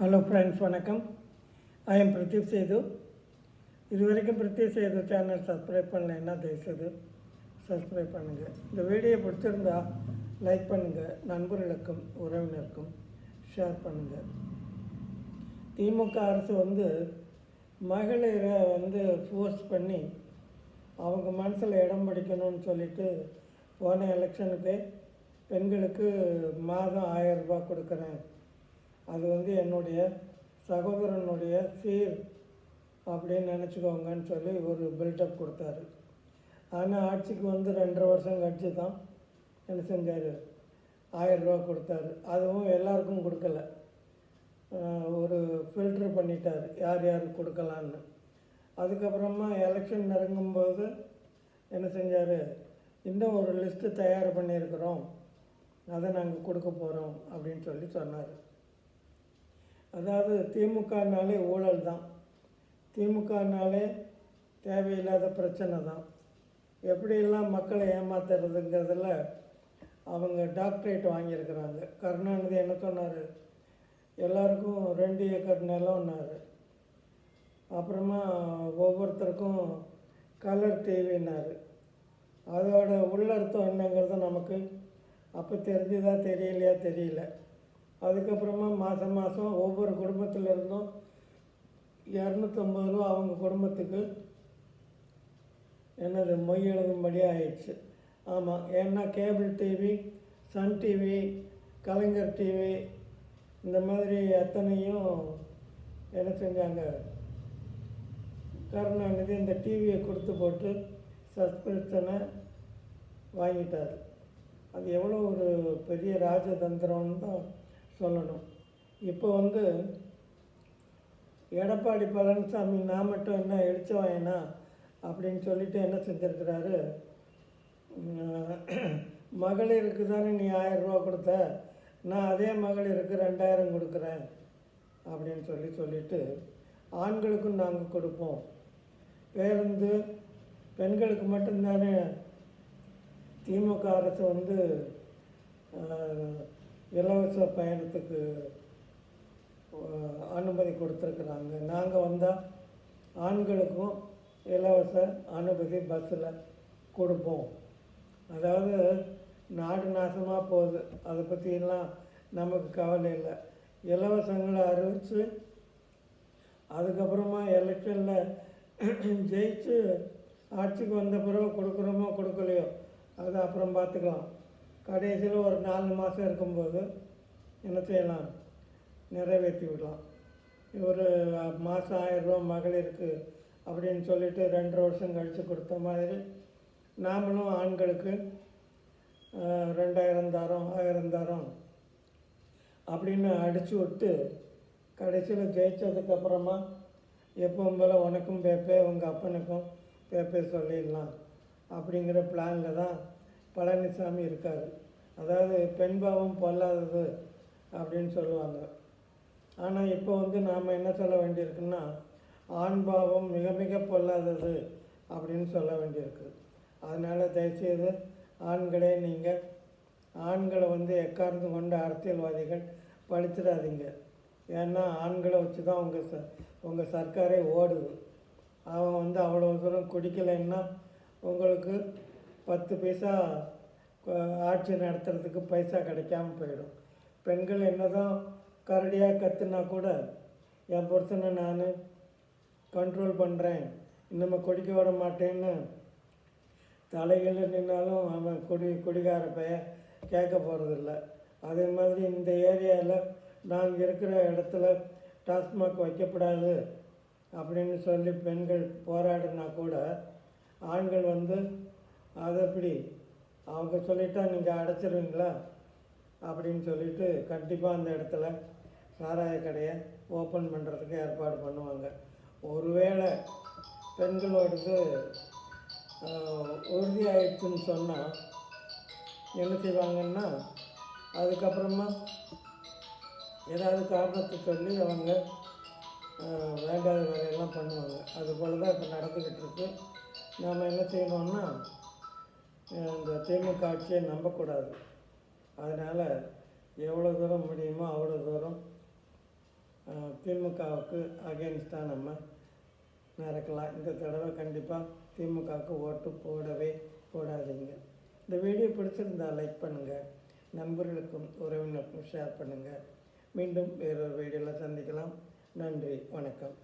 Hello friends வணக்கம். I am Pradeep Setu இது வரைக்கும் பிரதீப் சேது சேனல் சப்ஸ்கிரைப் பண்ணலைன்னா தயவுசெய்து சப்ஸ்கிரைப் பண்ணுங்கள் இந்த வீடியோ பிடிச்சிருந்தா லைக் பண்ணுங்கள் நண்பர்களுக்கும் உறவினருக்கும் ஷேர் பண்ணுங்கள் திமுக அரசு வந்து மகளிரை வந்து ஃபோர்ஸ் பண்ணி அவங்க மனசில் இடம் பிடிக்கணும்னு சொல்லிட்டு போன எலெக்ஷனுக்கு பெண்களுக்கு மாதம் ஆயிரம் ரூபாய் கொடுக்குறேன். அது வந்து என்னுடைய சகோதரனுடைய சீர் அப்படின்னு நினச்சிக்கோங்கன்னு சொல்லி ஒரு பில்டப் கொடுத்தாரு. ஆனால் ஆட்சிக்கு வந்து ரெண்டரை வருஷம் கழிச்சு தான் என்ன செஞ்சார்? ஆயிரரூவா கொடுத்தாரு. அதுவும் எல்லாருக்கும் கொடுக்கல. ஒரு ஃபில்ட்ரு பண்ணிட்டார். யார் யாருக்கு கொடுக்கலான்னு. அதுக்கப்புறமா எலெக்ஷன் நெருங்கும்போது என்ன செஞ்சார்? இன்னும் ஒரு லிஸ்ட்டு தயார் பண்ணியிருக்கிறோம். அதை நாங்கள் கொடுக்க போகிறோம் அப்படின்னு சொல்லி சொன்னார். அதாவது திமுகனாலே ஊழல் தான். திமுகனாலே தேவையில்லாத பிரச்சனை தான். எப்படியெல்லாம் மக்களை ஏமாத்துறதுங்கிறதுல அவங்க டாக்டரேட் வாங்கியிருக்கிறாங்க. கருணாநிதி என்ன சொன்னார்? எல்லாருக்கும் ரெண்டு ஏக்கர் நிலம்னாரு. அப்புறமா ஒவ்வொருத்தருக்கும் கலர் டிவினார். அதோட உள்ளர்த்தம் என்னங்கிறது நமக்கு அப்போ தெரிஞ்சுதா தெரியலையா தெரியல. அதுக்கப்புறமா மாதம் மாதம் ஒவ்வொரு குடும்பத்தில் இருந்தும் இரநூத்தம்பது ரூபா அவங்க குடும்பத்துக்கு என்னது மொய் எழுதும்படியாக ஆயிடுச்சு. ஆமாம் ஏன்னா cable TV Sun TV Kalaignar TV இந்த மாதிரி அத்தனையும் என்ன செஞ்சாங்க? கருணாநிதி இந்த டிவியை கொடுத்து போட்டு சப்ஸ்கிரிப்ஷனை வாங்கிட்டார். அது எவ்வளோ ஒரு பெரிய ராஜதந்திரம்னு தான் சொல்லணும். இப்போ வந்து எடப்பாடி பழனிசாமி நான் மட்டும் என்ன இடிச்சவாயனா அப்படின்னு சொல்லிட்டு என்ன செஞ்சுருக்கிறாரு? மகளிருக்கு தானே நீ ஆயிரம் ரூபா கொடுத்த. நான் அதே மகளிருக்கு ரெண்டாயிரம் கொடுக்குறேன் அப்படின்னு சொல்லி சொல்லிட்டு ஆண்களுக்கும் நாங்கள் கொடுப்போம். பேருந்து பெண்களுக்கு மட்டும்தானே. திமுக அரசு வந்து இலவச பயணத்துக்கு அனுமதி கொடுத்துருக்குறாங்க. நாங்கள் வந்தால் ஆண்களுக்கும் இலவச அனுமதி பஸ்ஸில் கொடுப்போம். அதாவது நாடு நாசமாக போகுது. அதை பற்றியெல்லாம் நமக்கு கவலை இல்லை. இலவசங்களை அறிவித்து அதுக்கப்புறமா எலெக்ஷனில் ஜெயிச்சு ஆட்சிக்கு வந்த பிறகு கொடுக்குறோமோ கொடுக்கலையோ அது அப்புறம் பார்த்துக்கலாம். கடைசியில் ஒரு நாலு மாதம் இருக்கும்போது என்ன செய்யலாம்? நிறைவேற்றி விடலாம். ஒரு மாதம் ஆயிரரூவா மகளிருக்கு அப்படின்னு சொல்லிட்டு ரெண்டரை வருஷம் கழித்து கொடுத்த மாதிரி நாமளும் ஆண்களுக்கு ரெண்டாயிரம் தாரம் ஆயிரம் தாரம் அப்படின்னு அடித்து விட்டு கடைசியில் ஜெயித்ததுக்கப்புறமா எப்பவும் போல் உனக்கும் பேப்பே உங்கள் அப்பனுக்கும் பேப்பே சொல்லிடலாம் அப்படிங்கிற பிளானில் தான் பழனிசாமி இருக்கார். அதாவது பெண் பாவம் பொல்லாதது அப்படின்னு சொல்லுவாங்க. ஆனால் இப்போ வந்து நாம் என்ன சொல்ல வேண்டியிருக்குன்னா ஆண் பாவம் மிக மிக பொல்லாதது அப்படின்னு சொல்ல வேண்டியிருக்கு. அதனால் தயவுசெய்து ஆண்களே நீங்கள் ஆண்களை வந்து எக்கார்ந்து கொண்ட அரசியல்வாதிகள் படிச்சிடாதீங்க. ஏன்னா ஆண்களை வச்சு தான் உங்கள் ச உங்கள் சர்க்காரே ஓடுது. அவன் வந்து அவ்வளோ தூரம் குடிக்கலைன்னா உங்களுக்கு பத்து பைசா ஆட்சி நடத்துறதுக்கு பைசா கிடைக்காம போயிடும். பெண்கள் என்னதான் கரடியாக கத்துனா கூட என் புருஷனை நான் கண்ட்ரோல் பண்ணுறேன் இன்னும் குடிக்க விட மாட்டேன்னு தலையில் நின்னாலும் அவன் குடி குடிகார பைய கேட்க போகிறதில்ல அதே மாதிரி இந்த ஏரியாவில் நாங்கள் இருக்கிற இடத்துல டாஸ்மாக் வைக்கப்படாது அப்படின்னு சொல்லி பெண்கள் போராடினா கூட ஆண்கள் வந்து அது எப்படி அவங்க சொல்லிட்டா நீங்கள் அடைச்சிருவீங்களா? அப்படின்னு சொல்லிட்டு கண்டிப்பாக அந்த இடத்துல சாராய கடையை ஓப்பன் பண்ணுறதுக்கு ஏற்பாடு பண்ணுவாங்க. ஒருவேளை பெண்களோடது உறுதியாயிடுச்சுன்னு சொன்னால் என்ன செய்வாங்கன்னா அதுக்கப்புறமா ஏதாவது காரணத்தை சொல்லி அவங்க வேண்டாத வேலையெல்லாம் பண்ணுவாங்க. அது போல் தான் இப்போ நடந்துக்கிட்டு இருக்கு. நாம் என்ன செய்யணும்னா இந்த திமுக ஆட்சியை நம்பக்கூடாது. அதனால் எவ்வளோ தூரம் முடியுமோ அவ்வளோ தூரம் திமுகவுக்கு அகேன்ஸ்டாக நம்ம நடக்கலாம் இந்த தடவை கண்டிப்பாக திமுகவுக்கு ஓட்டு போடவே போடாதீங்க. இந்த வீடியோ பிடிச்சிருந்தா லைக் பண்ணுங்கள் நண்பர்களுக்கும் உறவினருக்கும் ஷேர் பண்ணுங்கள் மீண்டும் வேறொரு வீடியோவில் சந்திக்கலாம். நன்றி வணக்கம்.